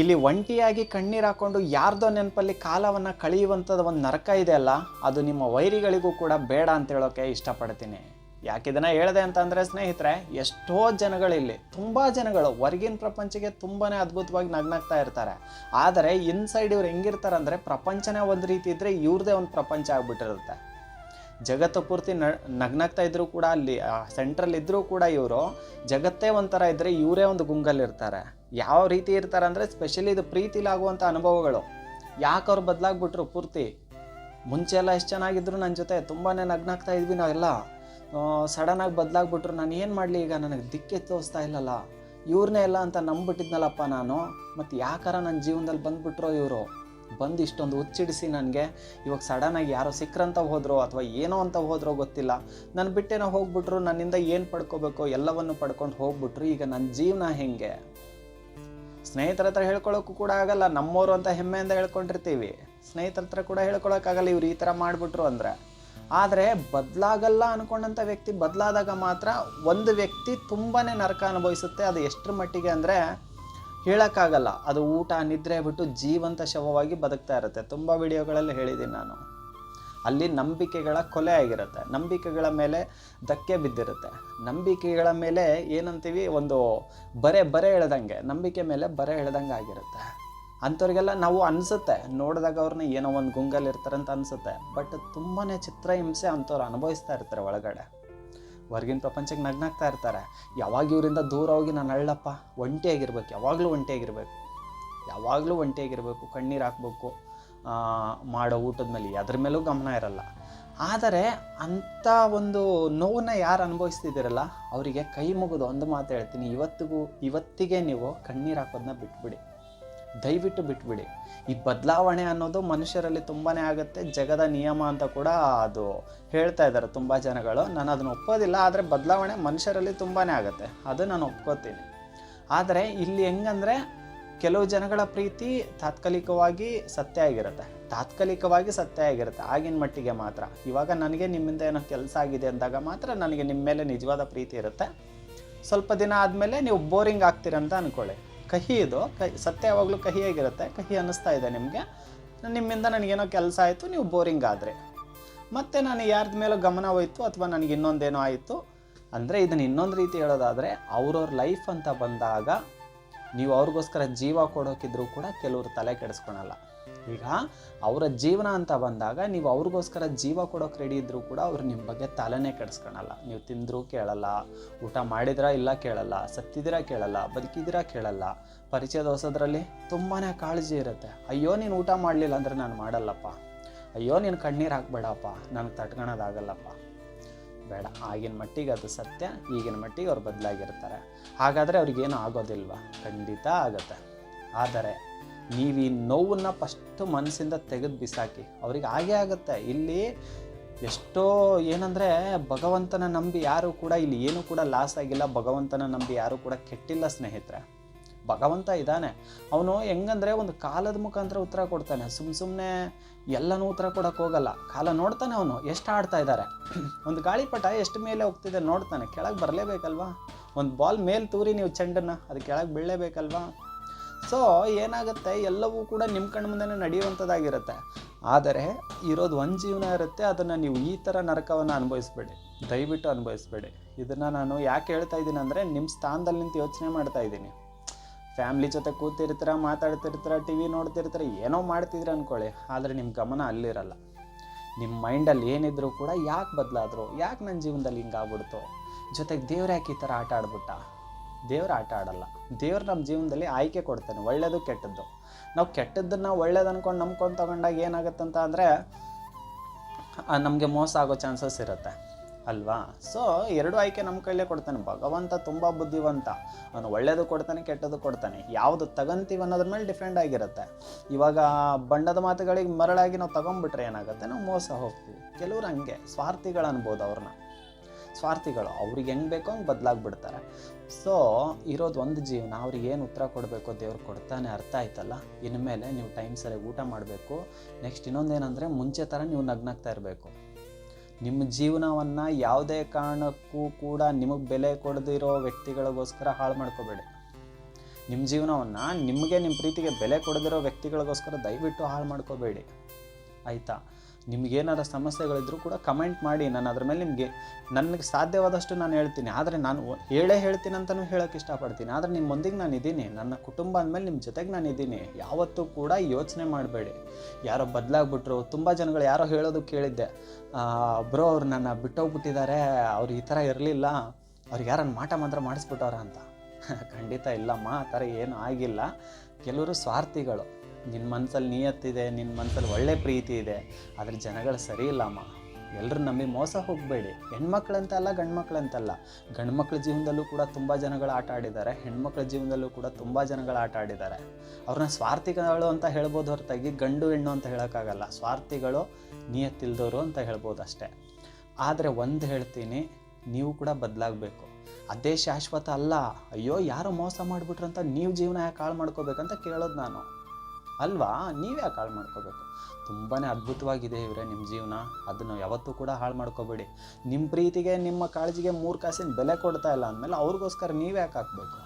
ಇಲ್ಲಿ ಒಂಟಿಯಾಗಿ ಕಣ್ಣೀರು ಹಾಕೊಂಡು ಯಾರ್ದೋ ನೆನಪಲ್ಲಿ ಕಾಲವನ್ನು ಕಳೆಯುವಂಥದ್ದು ಒಂದು ನರಕ ಇದೆ ಅಲ್ಲ, ಅದು ನಿಮ್ಮ ವೈರಿಗಳಿಗೂ ಕೂಡ ಬೇಡ ಅಂತ ಹೇಳೋಕೆ ಇಷ್ಟಪಡ್ತೀನಿ. ಯಾಕೆ ಇದನ್ನು ಹೇಳಿದೆ ಅಂತಂದರೆ ಸ್ನೇಹಿತರೆ, ಎಷ್ಟೋ ಜನಗಳಿಲ್ಲಿ, ತುಂಬ ಜನಗಳು ಹೊರಗಿನ ಪ್ರಪಂಚಕ್ಕೆ ತುಂಬಾ ಅದ್ಭುತವಾಗಿ ನಗ್ನಾಗ್ತಾ ಇರ್ತಾರೆ. ಆದರೆ ಇನ್ಸೈಡ್ ಇವ್ರು ಹೆಂಗಿರ್ತಾರೆ ಅಂದರೆ ಪ್ರಪಂಚನೇ ಒಂದು ರೀತಿ ಇದ್ದರೆ ಇವ್ರದೇ ಒಂದು ಪ್ರಪಂಚ ಆಗ್ಬಿಟ್ಟಿರುತ್ತೆ. ಜಗತ್ತು ಪೂರ್ತಿ ನ ನಗ್ನಾಗ್ತಾ ಇದ್ದರೂ ಕೂಡ ಅಲ್ಲಿ ಸೆಂಟ್ರಲ್ ಇದ್ದರೂ ಕೂಡ ಇವರು ಜಗತ್ತೇ ಒಂಥರ ಇದ್ದರೆ ಇವರೇ ಒಂದು ಗುಂಗಲ್ಲಿರ್ತಾರೆ. ಯಾವ ರೀತಿ ಇರ್ತಾರೆ ಅಂದರೆ ಸ್ಪೆಷಲಿ ಇದು ಪ್ರೀತಿಲಾಗುವಂಥ ಅನುಭವಗಳು. ಯಾಕೆ ಅವ್ರು ಬದಲಾಗ್ಬಿಟ್ರು ಪೂರ್ತಿ? ಮುಂಚೆ ಎಲ್ಲ ಎಷ್ಟು ಚೆನ್ನಾಗಿದ್ರು ನನ್ನ ಜೊತೆ ತುಂಬಾ ನಗ್ನಾಗ್ತಾ ಇದ್ವಿ ನಾವೆಲ್ಲ. ಸಡನ್ನಾಗಿ ಬದಲಾಗ್ಬಿಟ್ರು, ನಾನು ಏನು ಮಾಡಲಿ ಈಗ? ನನಗೆ ದಿಕ್ಕೆ ತೋರಿಸ್ತಾ ಇಲ್ಲಲ್ಲ. ಇವ್ರನ್ನೇ ಇಲ್ಲ ಅಂತ ನಂಬಿಟ್ಟಿದ್ನಲ್ಲಪ್ಪ ನಾನು. ಮತ್ತು ಯಾಕಾರ ನನ್ನ ಜೀವನದಲ್ಲಿ ಬಂದುಬಿಟ್ರೋ ಇವರು? ಬಂದು ಇಷ್ಟೊಂದು ಹುಚ್ಚಿಡಿಸಿ ನನಗೆ, ಇವಾಗ ಸಡನ್ನಾಗಿ ಯಾರೋ ಸಿಕ್ಕ್ರಂತ ಹೋದ್ರೋ ಅಥವಾ ಏನೋ ಅಂತ ಹೋದ್ರೋ ಗೊತ್ತಿಲ್ಲ. ನನ್ನ ಬಿಟ್ಟೇನೋ ಹೋಗ್ಬಿಟ್ರು, ನನ್ನಿಂದ ಏನು ಪಡ್ಕೋಬೇಕು ಎಲ್ಲವನ್ನು ಪಡ್ಕೊಂಡು ಹೋಗ್ಬಿಟ್ರು, ಈಗ ನನ್ನ ಜೀವನ ಹೆಂಗೆ? ಸ್ನೇಹಿತರ ಹತ್ರ ಹೇಳ್ಕೊಳ್ಳೋಕ್ಕೂ ಕೂಡ ಆಗಲ್ಲ ನಮ್ಮವರು ಅಂತ ಹೆಮ್ಮೆಯಿಂದ ಹೇಳ್ಕೊಂಡಿರ್ತೀವಿ. ಸ್ನೇಹಿತರ ಹತ್ರ ಕೂಡ ಹೇಳ್ಕೊಳಕ್ಕಾಗಲ್ಲ ಇವ್ರು ಈ ಥರ ಮಾಡಿಬಿಟ್ರು ಅಂದರೆ. ಆದರೆ ಬದಲಾಗಲ್ಲ ಅನ್ಕೊಂಡಂಥ ವ್ಯಕ್ತಿ ಬದಲಾದಾಗ ಮಾತ್ರ ಒಂದು ವ್ಯಕ್ತಿ ತುಂಬಾ ನರಕ ಅನುಭವಿಸುತ್ತೆ. ಅದು ಎಷ್ಟರ ಮಟ್ಟಿಗೆ ಅಂದರೆ ಹೇಳೋಕ್ಕಾಗಲ್ಲ. ಅದು ಊಟ, ನಿದ್ರೆ ಬಿಟ್ಟು ಜೀವಂತ ಶವವಾಗಿ ಬದುಕ್ತಾ ಇರುತ್ತೆ. ತುಂಬ ವಿಡಿಯೋಗಳಲ್ಲಿ ಹೇಳಿದ್ದೀನಿ ನಾನು. ಅಲ್ಲಿ ನಂಬಿಕೆಗಳ ಕೊಲೆ ಆಗಿರುತ್ತೆ. ನಂಬಿಕೆಗಳ ಮೇಲೆ ಧಕ್ಕೆ ಬಿದ್ದಿರುತ್ತೆ. ನಂಬಿಕೆಗಳ ಮೇಲೆ ಏನಂತೀವಿ? ಒಂದು ಬರೆ ಬರೆ ಎಳೆದಂಗೆ. ನಂಬಿಕೆ ಮೇಲೆ ಬರೆ ಎಳೆದಂಗೆ ಆಗಿರುತ್ತೆ. ಅಂಥವ್ರಿಗೆಲ್ಲ ನಾವು ಅನಿಸುತ್ತೆ. ನೋಡಿದಾಗ ಅವ್ರನ್ನ ಏನೋ ಒಂದು ಗುಂಗಲ್ಲಿ ಇರ್ತಾರೆ ಅಂತ ಅನಿಸುತ್ತೆ. ಬಟ್ ತುಂಬಾ ಚಿತ್ರ ಹಿಂಸೆ ಅಂಥವ್ರು ಅನುಭವಿಸ್ತಾ ಇರ್ತಾರೆ ಒಳಗಡೆ. ಹೊರಗಿನ ಪ್ರಪಂಚಕ್ಕೆ ನಗ್ನಾಗ್ತಾ ಇರ್ತಾರೆ. ಯಾವಾಗ ಇವರಿಂದ ದೂರ ಹೋಗಿ ನಾನು ಅಳ್ಳಪ್ಪ? ಒಂಟಿಯಾಗಿರ್ಬೇಕು. ಯಾವಾಗಲೂ ಒಂಟಿಯಾಗಿರ್ಬೇಕು. ಯಾವಾಗಲೂ ಒಂಟಿಯಾಗಿರಬೇಕು. ಕಣ್ಣೀರು ಹಾಕ್ಬೇಕು. ಮಾಡೋ ಊಟದ ಮೇಲೆ ಅದ್ರ ಮೇಲೂ ಗಮನ ಇರಲ್ಲ. ಆದರೆ ಅಂಥ ಒಂದು ನೋವನ್ನ ಯಾರು ಅನುಭವಿಸ್ತಿದ್ದೀರಲ್ಲ? ಅವರಿಗೆ ಕೈ ಮುಗಿದು ಒಂದು ಮಾತು ಹೇಳ್ತೀನಿ. ಇವತ್ತಿಗೂ, ಇವತ್ತಿಗೆ ನೀವು ಕಣ್ಣೀರು ಹಾಕೋದನ್ನ ಬಿಟ್ಬಿಡಿ. ದಯವಿಟ್ಟು ಬಿಟ್ಬಿಡಿ. ಈ ಬದಲಾವಣೆ ಅನ್ನೋದು ಮನುಷ್ಯರಲ್ಲಿ ತುಂಬಾ ಆಗುತ್ತೆ, ಜಗದ ನಿಯಮ ಅಂತ ಕೂಡ ಅದು ಹೇಳ್ತಾ ಇದ್ದಾರೆ ತುಂಬ ಜನಗಳು. ನಾನು ಅದನ್ನು ಒಪ್ಪೋದಿಲ್ಲ, ಆದರೆ ಬದಲಾವಣೆ ಮನುಷ್ಯರಲ್ಲಿ ತುಂಬಾ ಆಗುತ್ತೆ. ಅದು ನಾನು ಒಪ್ಕೋತೀನಿ. ಆದರೆ ಇಲ್ಲಿ ಹೆಂಗಂದರೆ ಕೆಲವು ಜನಗಳ ಪ್ರೀತಿ ತಾತ್ಕಾಲಿಕವಾಗಿ ಸತ್ಯ ಆಗಿರುತ್ತೆ. ತಾತ್ಕಾಲಿಕವಾಗಿ ಸತ್ಯ ಆಗಿರುತ್ತೆ, ಆಗಿನ ಮಟ್ಟಿಗೆ ಮಾತ್ರ. ಇವಾಗ ನನಗೆ ನಿಮ್ಮಿಂದ ಏನೋ ಕೆಲಸ ಆಗಿದೆ ಅಂದಾಗ ಮಾತ್ರ ನನಗೆ ನಿಮ್ಮ ಮೇಲೆ ನಿಜವಾದ ಪ್ರೀತಿ ಇರುತ್ತೆ. ಸ್ವಲ್ಪ ದಿನ ಆದಮೇಲೆ ನೀವು ಬೋರಿಂಗ್ ಆಗ್ತೀರಂತ ಅಂದ್ಕೊಳ್ಳಿ ಕಹಿ ಇದು. ಕಹಿ, ಸತ್ಯ ಯಾವಾಗಲೂ ಕಹಿಯಾಗಿರುತ್ತೆ ಕಹಿ ಅನ್ನಿಸ್ತಾ ಇದೆ ನಿಮಗೆ. ನಿಮ್ಮಿಂದ ನನಗೇನೋ ಕೆಲಸ ಆಯಿತು, ನೀವು ಬೋರಿಂಗ್ ಆದರೆ. ಮತ್ತೆ ನಾನು ಯಾರ್ದ ಮೇಲೋ ಗಮನ ಹೋಯ್ತು, ಅಥವಾ ನನಗೆ ಇನ್ನೊಂದೇನೋ ಆಯಿತು. ಅಂದರೆ ಇದನ್ನು ಇನ್ನೊಂದು ರೀತಿ ಹೇಳೋದಾದರೆ, ಅವ್ರವ್ರ ಲೈಫ್ ಅಂತ ಬಂದಾಗ, ನೀವು ಅವ್ರಿಗೋಸ್ಕರ ಜೀವ ಕೊಡೋಕಿದ್ರು ಕೂಡ ಕೆಲವರು ತಲೆ ಕೆಡಿಸ್ಕೊಳಲ್ಲ. ಈಗ ಅವರ ಜೀವನ ಅಂತ ಬಂದಾಗ ನೀವು ಅವ್ರಿಗೋಸ್ಕರ ಜೀವ ಕೊಡೋಕೆ ರೆಡಿ ಇದ್ದರೂ ಕೂಡ ಅವ್ರು ನಿಮ್ಮ ಬಗ್ಗೆ ತಲೆನೇ ಕೆಡಿಸ್ಕೊಳಲ್ಲ. ನೀವು ತಿಂದರೂ ಕೇಳಲ್ಲ, ಊಟ ಮಾಡಿದ್ರಾ ಇಲ್ಲ ಕೇಳಲ್ಲ, ಸತ್ತಿದ್ದೀರಾ ಕೇಳಲ್ಲ, ಬದುಕಿದ್ದೀರಾ ಕೇಳಲ್ಲ, ಪರಿಚಯದ ಹೊಸದ್ರಲ್ಲಿ ತುಂಬಾ ಕಾಳಜಿ ಇರುತ್ತೆ. ಅಯ್ಯೋ, ನೀನು ಊಟ ಮಾಡಲಿಲ್ಲ ಅಂದರೆ ನಾನು ಮಾಡಲ್ಲಪ್ಪ. ಅಯ್ಯೋ, ನೀನು ಕಣ್ಣೀರು ಹಾಕ್ಬೇಡಪ್ಪ, ನನಗೆ ತಟ್ಕೊಳೋದಾಗಲ್ಲಪ್ಪ ಬೇಡ, ಆಗಿನ ಮಟ್ಟಿಗೆ ಅದು ಸತ್ಯ, ಈಗಿನ ಮಟ್ಟಿಗೆ ಅವ್ರು ಬದಲಾಗಿರ್ತಾರೆ. ಹಾಗಾದರೆ ಅವ್ರಿಗೇನು ಆಗೋದಿಲ್ವಾ? ಖಂಡಿತ ಆಗುತ್ತೆ. ಆದರೆ ನೀವು ಈ ನೋವನ್ನು ಫಸ್ಟ್ ಮನಸ್ಸಿಂದ ತೆಗೆದು ಬಿಸಾಕಿ. ಅವ್ರಿಗೆ ಹಾಗೇ ಆಗುತ್ತೆ. ಇಲ್ಲಿ ಎಷ್ಟೋ ಏನಂದರೆ ಭಗವಂತನ ನಂಬಿ ಯಾರು ಕೂಡ ಇಲ್ಲಿ ಏನೂ ಕೂಡ ಲಾಸ್ ಆಗಿಲ್ಲ. ಭಗವಂತನ ನಂಬಿ ಯಾರು ಕೂಡ ಕೆಟ್ಟಿಲ್ಲ ಸ್ನೇಹಿತರೆ. ಭಗವಂತ ಇದ್ದಾನೆ. ಅವನು ಹೆಂಗಂದ್ರೆ ಒಂದು ಕಾಲದ ಮುಖಾಂತರ ಉತ್ತರ ಕೊಡ್ತಾನೆ. ಸುಮ್ಮ ಸುಮ್ಮನೆ ಎಲ್ಲನೂ ಉತ್ತರ ಕೊಡೋಕೆ ಹೋಗಲ್ಲ. ಕಾಲ ನೋಡ್ತಾನೆ ಅವನು. ಎಷ್ಟು ಆಡ್ತಾ ಇದ್ದಾರೆ ಒಂದು ಗಾಳಿಪಟ ಎಷ್ಟು ಮೇಲೆ ಹೋಗ್ತಿದೆ ನೋಡ್ತಾನೆ. ಕೆಳಗೆ ಬರಲೇಬೇಕಲ್ವಾ? ಒಂದು ಬಾಲ್ ಮೇಲೆ ತೂರಿ ನೀವು ಚೆಂಡನ್ನ. ಅದು ಕೆಳಗೆ ಬೀಳಲೇಬೇಕಲ್ವಾ? ಸೊ ಏನಾಗುತ್ತೆ? ಎಲ್ಲವೂ ಕೂಡ ನಿಮ್ಮ ಕಣ್ಣು ಮುಂದೆನೇ ನಡೆಯುವಂಥದ್ದಾಗಿರುತ್ತೆ. ಆದರೆ, ಇರೋದು ಒಂದು ಜೀವನ ಇರುತ್ತೆ, ಅದನ್ನು ನೀವು ಈ ಥರ ನರಕವನ್ನು ಅನುಭವಿಸ್ಬೇಡಿ. ದಯವಿಟ್ಟು ಅನುಭವಿಸ್ಬೇಡಿ. ಇದನ್ನು ನಾನು ಯಾಕೆ ಹೇಳ್ತಾ ಇದ್ದೀನಿ ಅಂದರೆ ನಿಮ್ಮ ಸ್ಥಾನದಲ್ಲಿ ನಿಂತು ಯೋಚನೆ ಮಾಡ್ತಾ ಇದ್ದೀನಿ. ಫ್ಯಾಮ್ಲಿ ಜೊತೆ ಕೂತಿರ್ತೀರ, ಮಾತಾಡ್ತಿರ್ತೀರ, ಟಿ ವಿ ನೋಡ್ತಿರ್ತೀರ, ಏನೋ ಮಾಡ್ತಿದ್ರಿ ಅಂದ್ಕೊಳ್ಳಿ ಆದರೆ ನಿಮ್ಮ ಗಮನ ಅಲ್ಲಿರಲ್ಲ. ನಿಮ್ಮ ಮೈಂಡಲ್ಲಿ ಏನಿದ್ರೂ ಕೂಡ ಯಾಕೆ ಬದಲಾದ್ರು? ಯಾಕೆ ನನ್ನ ಜೀವನದಲ್ಲಿ ಹಿಂಗಾಗ್ಬಿಡ್ತು? ಜೊತೆಗೆ ದೇವ್ರು ಯಾಕೆ ಈ ಥರ ಆಟ ಆಡ್ಬಿಟ್ಟ? ದೇವ್ರು ಆಟ ಆಡಲ್ಲ. ದೇವ್ರು ನಮ್ಮ ಜೀವನದಲ್ಲಿ ಆಯ್ಕೆ ಕೊಡ್ತಾನೆ ಒಳ್ಳೆಯದು ಕೆಟ್ಟದ್ದು. ನಾವು ಕೆಟ್ಟದ್ದನ್ನು ಒಳ್ಳೇದು ಅಂದ್ಕೊಂಡು ನಂಬ್ಕೊಂಡು ತಗೊಂಡಾಗ ಏನಾಗುತ್ತಂತ ಅಂದರೆ ನಮಗೆ ಮೋಸ ಆಗೋ ಚಾನ್ಸಸ್ ಇರುತ್ತೆ, ಅಲ್ವಾ? ಸೊ ಎರಡು ಆಯ್ಕೆ ನಮ್ಮ ಕೈಲೇ ಕೊಡ್ತಾನೆ, ಭಗವಂತ ತುಂಬ ಬುದ್ಧಿವಂತ. ಅವನು ಒಳ್ಳೇದು ಕೊಡ್ತಾನೆ, ಕೆಟ್ಟದ್ದು ಕೊಡ್ತಾನೆ. ಯಾವುದು ತಗಂತೀವಿ ಅನ್ನೋದ್ರ ಮೇಲೆ ಡಿಫೆಂಡ್ ಆಗಿರುತ್ತೆ. ಇವಾಗ ಬಣ್ಣದ ಮಾತುಗಳಿಗೆ ಮರಳಾಗಿ ನಾವು ತಗೊಂಡ್ಬಿಟ್ರೆ ಏನಾಗುತ್ತೆ? ನಾವು ಮೋಸ ಹೋಗ್ತೀವಿ. ಕೆಲವ್ರು ಹಂಗೆ ಸ್ವಾರ್ಥಿಗಳು ಅನ್ಬೋದು ಅವ್ರನ್ನ. ಸ್ವಾರ್ಥಿಗಳು, ಅವ್ರಿಗೆ ಹೆಂಗೆ ಬೇಕೋ ಹಂಗೆ ಬದಲಾಗ್ಬಿಡ್ತಾರೆ. ಸೊ ಇರೋದು ಒಂದು ಜೀವನ, ಅವ್ರಿಗೆ ಏನು ಉತ್ತರ ಕೊಡಬೇಕು ದೇವ್ರು ಕೊಡ್ತಾನೆ ಅರ್ಥ ಆಯ್ತಲ್ಲ? ಇನ್ಮೇಲೆ ನೀವು ಟೈಮ್ ಸರಿಯಾಗಿ ಊಟ ಮಾಡಬೇಕು. ನೆಕ್ಸ್ಟ್ ಇನ್ನೊಂದೇನೆಂದರೆ ಮುಂಚೆ ಥರ ನೀವು ನಗ್ನಾಗ್ತಾ ಇರಬೇಕು. ನಿಮ್ಮ ಜೀವನವನ್ನು ಯಾವುದೇ ಕಾರಣಕ್ಕೂ ಕೂಡ ನಿಮಗೆ ಬೆಲೆ ಕೊಡದಿರೋ ವ್ಯಕ್ತಿಗಳಿಗೋಸ್ಕರ ಹಾಳು ಮಾಡ್ಕೋಬೇಡಿ. ನಿಮ್ಮ ಜೀವನವನ್ನು ನಿಮಗೆ ನಿಮ್ಮ ಪ್ರೀತಿಗೆ ಬೆಲೆ ಕೊಡದಿರೋ ವ್ಯಕ್ತಿಗಳಿಗೋಸ್ಕರ ದಯವಿಟ್ಟು ಹಾಳು ಮಾಡ್ಕೋಬೇಡಿ. ಆಯಿತಾ? ನಿಮಗೇನಾರ ಸಮಸ್ಯೆಗಳಿದ್ರೂ ಕೂಡ ಕಮೆಂಟ್ ಮಾಡಿ, ನಾನು ಅದ್ರ ಮೇಲೆ ನಿಮಗೆ, ನನಗೆ ಸಾಧ್ಯವಾದಷ್ಟು ನಾನು ಹೇಳ್ತೀನಿ. ಆದರೆ ನಾನು ಹೇಳೇ ಹೇಳ್ತೀನಿ ಅಂತಲೂ ಹೇಳೋಕ್ಕೆ ಇಷ್ಟಪಡ್ತೀನಿ. ಆದರೆ ನಿಮ್ಮೊಂದಿಗೆ ನಾನು ಇದ್ದೀನಿ ನನ್ನ ಕುಟುಂಬ ಅಂದಮೇಲೆ ನಿಮ್ಮ ಜೊತೆಗೆ ನಾನು ಇದ್ದೀನಿ ಯಾವತ್ತೂ ಕೂಡ ಯೋಚನೆ ಮಾಡಬೇಡಿ. ಯಾರೋ ಬದಲಾಗ್ಬಿಟ್ರು, ತುಂಬ ಜನಗಳು ಯಾರೋ ಹೇಳೋದು ಕೇಳಿದ್ದೆ. ಬ್ರೋ ಅವ್ರು ನನ್ನ ಬಿಟ್ಟೋಗ್ಬಿಟ್ಟಿದ್ದಾರೆ ಅವ್ರು ಈ ಥರ ಇರಲಿಲ್ಲ ಅವ್ರಿಗೆ ಯಾರನ್ನ ಮಾಟ ಮಾತ್ರ ಮಾಡಿಸ್ಬಿಟ್ಟವ್ರ ಅಂತ. ಖಂಡಿತ ಇಲ್ಲಮ್ಮ, ಆ ಥರ ಏನೂ ಆಗಿಲ್ಲ. ಕೆಲವರು ಸ್ವಾರ್ಥಿಗಳು. ನಿನ್ನ ಮನಸ್ಸಲ್ಲಿ ನಿಯತ್ತಿದೆ ನಿನ್ನ ಮನಸ್ಸಲ್ಲಿ ಒಳ್ಳೆ ಪ್ರೀತಿ ಇದೆ, ಆದರೆ ಜನಗಳು ಸರಿ ಇಲ್ಲಮ್ಮ ಎಲ್ಲರೂ ನಂಬಿ ಮೋಸ ಹೋಗಬೇಡಿ. ಹೆಣ್ಮಕ್ಳಂತಲ್ಲ, ಗಂಡ್ಮಕ್ಳಂತಲ್ಲ. ಗಂಡ್ಮಕ್ಳ ಜೀವನದಲ್ಲೂ ಕೂಡ ತುಂಬ ಜನಗಳು ಆಟ ಆಡಿದ್ದಾರೆ, ಹೆಣ್ಮಕ್ಳ ಜೀವನದಲ್ಲೂ ಕೂಡ ತುಂಬ ಜನಗಳು ಆಟ ಆಡಿದ್ದಾರೆ. ಅವ್ರನ್ನ ಸ್ವಾರ್ಥಿಗಳು ಅಂತ ಹೇಳ್ಬೋದು ಹೊರತಾಗಿ ಗಂಡು, ಹೆಣ್ಣು ಅಂತ ಹೇಳೋಕ್ಕಾಗಲ್ಲ. ಸ್ವಾರ್ಥಿಗಳು ನಿಯತ್ತಿಲ್ದವರು ಅಂತ ಹೇಳ್ಬೋದು ಅಷ್ಟೇ. ಆದರೆ ಒಂದು ಹೇಳ್ತೀನಿ, ನೀವು ಕೂಡ ಬದಲಾಗಬೇಕು. ಅದೇ ಶಾಶ್ವತ ಅಲ್ಲ. ಅಯ್ಯೋ, ಯಾರು ಮೋಸ ಮಾಡಿಬಿಟ್ರಂತ ನೀವು ಜೀವನ ಯಾಕೆ ಹಾಳು ಮಾಡ್ಕೋಬೇಕಂತ ಕೇಳೋದು ನಾನು. ಅಲ್ವಾ? ನೀವೇ ಹಾಳು ಮಾಡ್ಕೋಬೇಕು? ತುಂಬಾ ಅದ್ಭುತವಾಗಿದೆ ಇವರೇ ನಿಮ್ಮ ಜೀವನ. ಅದನ್ನು ಯಾವತ್ತೂ ಕೂಡ ಹಾಳು ಮಾಡ್ಕೋಬೇಡಿ. ನಿಮ್ಮ ಪ್ರೀತಿಗೆ, ನಿಮ್ಮ ಕಾಳಜಿಗೆ ಮೂರು ಕಾಸಿನ ಬೆಲೆ ಕೊಡ್ತಾ ಇಲ್ಲ ಅಂದಮೇಲೆ ಅವ್ರಿಗೋಸ್ಕರ ನೀವೇ ಯಾಕೆ ಹಾಕಬೇಕು?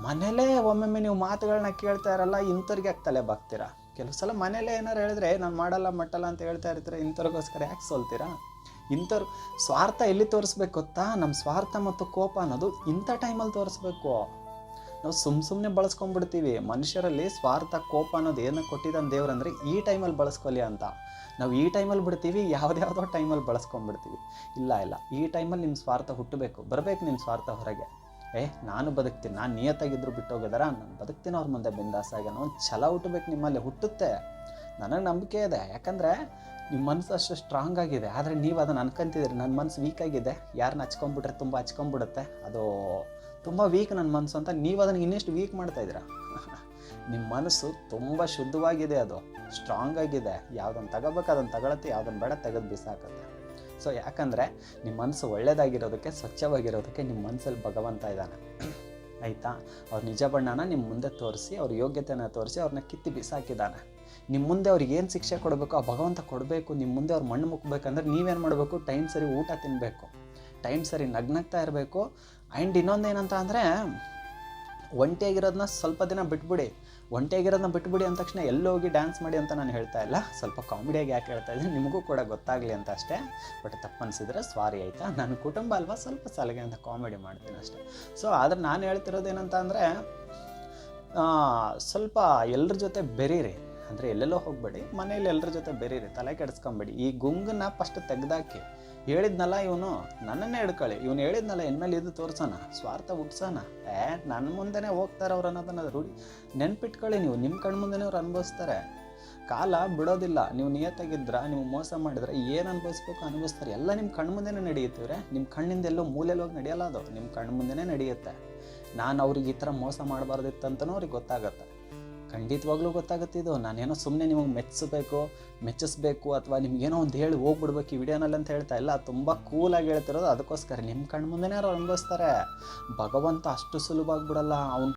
ಮನೇಲೇ ಒಮ್ಮೊಮ್ಮೆ ನೀವು ಮಾತುಗಳನ್ನ ಕೇಳ್ತಾ ಇರಲ್ಲ, ಇಂಥವ್ರಿಗೆ ಯಾಕೆ ತಲೆ ಬಾಗ್ತೀರಾ ಕೆಲವು ಸಲ ಮನೇಲೇ ಏನಾರು ಹೇಳಿದ್ರೆ ನಾನು ಮಾಡಲ್ಲ, ಮಟ್ಟಲ್ಲ ಅಂತ ಹೇಳ್ತಾ ಇರ್ತೀರ? ಇಂಥವ್ರಿಗೋಸ್ಕರ ಯಾಕೆ ಸೋಲ್ತೀರಾ? ಇಂಥವ್ರು ಸ್ವಾರ್ಥ ಎಲ್ಲಿ ತೋರಿಸ್ಬೇಕು ಗೊತ್ತಾ? ನಮ್ಮ ಸ್ವಾರ್ಥ ಮತ್ತು ಕೋಪ ಅನ್ನೋದು ಇಂಥ ಟೈಮಲ್ಲಿ ತೋರಿಸ್ಬೇಕು. ನಾವು ಸುಮ್ಮ ಸುಮ್ಮನೆ ಬಳಸ್ಕೊಂಡ್ಬಿಡ್ತೀವಿ. ಮನುಷ್ಯರಲ್ಲಿ ಸ್ವಾರ್ಥ, ಕೋಪ ಅನ್ನೋದು ಏನಕ್ಕೆ ಕೊಟ್ಟಿದ್ದಾನೆ ದೇವ್ರಂದ್ರೆ ಈ ಟೈಮಲ್ಲಿ ಬಳಸ್ಕೊಲಿ ಅಂತ. ನಾವು ಈ ಟೈಮಲ್ಲಿ ಬಿಡ್ತೀವಿ, ಯಾವುದ್ಯಾವುದೋ ಟೈಮಲ್ಲಿ ಬಳಸ್ಕೊಂಡ್ಬಿಡ್ತೀವಿ. ಇಲ್ಲ ಇಲ್ಲ. ಈ ಟೈಮಲ್ಲಿ ನಿಮ್ಮ ಸ್ವಾರ್ಥ ಹುಟ್ಟಬೇಕು. ಬರಬೇಕು ನಿಮ್ಮ ಸ್ವಾರ್ಥ ಹೊರಗೆ. ಏ, ನಾನು ಬದುಕ್ತೀನಿ. ನಾನು ನಿಯತ್ತಾಗಿದ್ರು ಬಿಟ್ಟೋಗಿದಾರ. ನಾನು ಬದುಕ್ತೀನಿ ಅವ್ರ ಮುಂದೆ ಬಿಂದಾಸಾಗಿ ಅನ್ನೋ ಒಂದು ಛಲ ಹುಟ್ಟಬೇಕು ನಿಮ್ಮಲ್ಲಿ. ಹುಟ್ಟುತ್ತೆ. ನನಗೆ ನಂಬಿಕೆ ಇದೆ. ಯಾಕಂದರೆ ನಿಮ್ಮ ಮನಸ್ಸು ಅಷ್ಟು ಸ್ಟ್ರಾಂಗ್ ಆಗಿದೆ. ಆದರೆ ನೀವು ಅದನ್ನು ಅನ್ಕೊಂತಿದ್ದೀರಿ. ನನ್ನ ಮನಸ್ಸು ವೀಕ್ ಆಗಿದೆ. ಯಾರನ್ನ ಹಚ್ಕೊಂಡ್ಬಿಟ್ರೆ ತುಂಬ ಹಚ್ಕೊಂಬಿಡುತ್ತೆ ಅದು ತುಂಬ ವೀಕ್ ನನ್ನ ಮನಸ್ಸು ಅಂತ ನೀವು ಅದನ್ನು ಇನ್ನೆಷ್ಟು ವೀಕ್ ಮಾಡ್ತಾ ಇದ್ದೀರಾ? ನಿಮ್ಮ ಮನಸ್ಸು ತುಂಬ ಶುದ್ಧವಾಗಿದೆ ಅದು. ಸ್ಟ್ರಾಂಗ್ ಆಗಿದೆ. ಯಾವುದನ್ನು ತಗೋಬೇಕು ಅದನ್ನು ತಗೊಳತ್ತೆ ಯಾವುದನ್ನು ಬೇಡ ತೆಗೆದು ಬಿಸಾಕತ್ತೆ. ಸೊ ಯಾಕಂದರೆ ನಿಮ್ಮ ಮನಸ್ಸು ಒಳ್ಳೆಯದಾಗಿರೋದಕ್ಕೆ ಸ್ವಚ್ಛವಾಗಿರೋದಕ್ಕೆ ನಿಮ್ಮ ಮನಸ್ಸಲ್ಲಿ ಭಗವಂತ ಇದ್ದಾನೆ. ಆಯಿತಾ? ಅವ್ರ ನಿಜ ಬಣ್ಣನ ನಿಮ್ಮ ಮುಂದೆ ತೋರಿಸಿ, ಅವ್ರ ಯೋಗ್ಯತೆನ ತೋರಿಸಿ ಅವ್ರನ್ನ ಕಿತ್ತಿ ಬಿಸಾಕಿದ್ದಾನೆ. ನಿಮ್ಮ ಮುಂದೆ ಅವ್ರಿಗೆ ಏನು ಶಿಕ್ಷೆ ಕೊಡಬೇಕು, ಆ ಭಗವಂತ ಕೊಡಬೇಕು. ನಿಮ್ಮ ಮುಂದೆ ಅವ್ರು ಮಣ್ಣು ಮುಕ್ಕಬೇಕಂದ್ರೆ ನೀವೇನು ಮಾಡಬೇಕು? ಟೈಮ್ ಸರಿ ಊಟ ತಿನ್ನಬೇಕು ಟೈಮ್ ಸರಿ ನಗ್ನಗ್ತಾ ಇರಬೇಕು. ಆ್ಯಂಡ್ ಇನ್ನೊಂದು ಏನಂತ ಅಂದರೆ ಒಂಟಿಯಾಗಿರೋದನ್ನ ಸ್ವಲ್ಪ ದಿನ ಬಿಟ್ಬಿಡಿ. ಒಂಟಿಯಾಗಿರೋದನ್ನ ಬಿಟ್ಬಿಡಿ ಅಂದ ತಕ್ಷಣ ಎಲ್ಲೋಗಿ ಡ್ಯಾನ್ಸ್ ಮಾಡಿ ಅಂತ ನಾನು ಹೇಳ್ತಾ ಇಲ್ಲ. ಸ್ವಲ್ಪ ಕಾಮಿಡಿಯಾಗಿ ಯಾಕೆ ಹೇಳ್ತಾ ಇದ್ದೀನಿ ನಿಮಗೂ ಕೂಡ ಗೊತ್ತಾಗಲಿ ಅಂತ ಅಷ್ಟೇ. ಬಟ್ ತಪ್ಪನಿಸಿದ್ರೆ ಸ್ವಾರಿ ಆಯಿತಾ? ನನ್ನ ಕುಟುಂಬ ಅಲ್ವಾ? ಸ್ವಲ್ಪ ಸಲಿಗೆ ಅಂತ ಕಾಮಿಡಿ ಮಾಡ್ತೀನಿ ಅಷ್ಟೇ. ಸೊ ಆದರೆ ನಾನು ಹೇಳ್ತಿರೋದು ಏನಂತ ಅಂದರೆ ಸ್ವಲ್ಪ ಎಲ್ಲರ ಜೊತೆ ಬೆರೀರಿ. ಅಂದರೆ ಎಲ್ಲೆಲ್ಲೋ ಹೋಗಬೇಡಿ. ಮನೇಲಿ ಎಲ್ಲರ ಜೊತೆ ಬೆರೀರಿ. ತಲೆ ಕೆಡಿಸ್ಕೊಂಬೇಡಿ. ಈ ಗುಂಗನ್ನ ಫಸ್ಟ್ ತೆಗ್ದಾಕಿ. ಹೇಳಿದ್ನಲ್ಲ ಇವನು? ನನ್ನನ್ನೇ ಹಿಡ್ಕೊಳ್ಳಿ. ಇವನು ಹೇಳಿದ್ನಲ್ಲ, ಇನ್ಮೇಲೆ ಇದು ತೋರ್ಸೋಣ. ಸ್ವಾರ್ಥ ಹುಟ್ಸೋಣ. ಏ ನನ್ನ ಮುಂದೆನೇ ಹೋಗ್ತಾರೆ ಅವ್ರು ಅನ್ನೋದನ್ನ ರೂಢಿ ನೆನ್ಪಿಟ್ಕೊಳ್ಳಿ ನೀವು. ನಿಮ್ಮ ಕಣ್ಣು ಮುಂದೆನೇ ಅವ್ರು ಅನುಭವಿಸ್ತಾರೆ. ಕಾಲ ಬಿಡೋದಿಲ್ಲ. ನೀವು ನಿಯತ್ತಾಗಿದ್ರ, ನೀವು ಮೋಸ ಮಾಡಿದ್ರೆ, ಏನು ಅನುಭವಿಸ್ಬೇಕು ಅನುಭವಿಸ್ತಾರೆ. ಎಲ್ಲ ನಿಮ್ಮ ಕಣ್ಣು ಮುಂದೆನೇ ನಡೆಯುತ್ತೀವ್ರೆ ನಿಮ್ಮ ಕಣ್ಣಿಂದ ಎಲ್ಲೋ ಹೋಗಿ ನಡೆಯಲ್ಲ ಅದು. ನಿಮ್ಮ ಕಣ್ಣು ಮುಂದೆನೇ ನಡೆಯುತ್ತೆ. ನಾನು ಅವ್ರಿಗೆ ಈ ಥರ ಮೋಸ ಮಾಡಬಾರ್ದಿತ್ತಂತನೂ ಅವ್ರಿಗೆ ಗೊತ್ತಾಗತ್ತೆ. ಖಂಡಿತವಾಗ್ಲೂ ಗೊತ್ತಾಗುತ್ತೆ ಇದು. ನಾನೇನೋ ಸುಮ್ಮನೆ ನಿಮಗೆ ಮೆಚ್ಚಿಸ್ಬೇಕು ಮೆಚ್ಚಿಸ್ಬೇಕು ಅಥವಾ ನಿಮ್ಗೇನೋ ಒಂದು ಹೇಳಿ ಹೋಗ್ಬಿಡ್ಬೇಕು ಈ ವಿಡಿಯೋನಲ್ಲಿ ಅಂತ ಹೇಳ್ತಾ ಇಲ್ಲ. ತುಂಬ ಕೂಲಾಗಿ ಹೇಳ್ತಿರೋದು. ಅದಕ್ಕೋಸ್ಕರ ನಿಮ್ಮ ಕಣ್ಣು ಮುಂದೆನೇ ಅವ್ರು ಅನುಭವಿಸ್ತಾರೆ. ಭಗವಂತ ಅಷ್ಟು ಸುಲಭ ಆಗ್ಬಿಡಲ್ಲ. ಅವ್ನು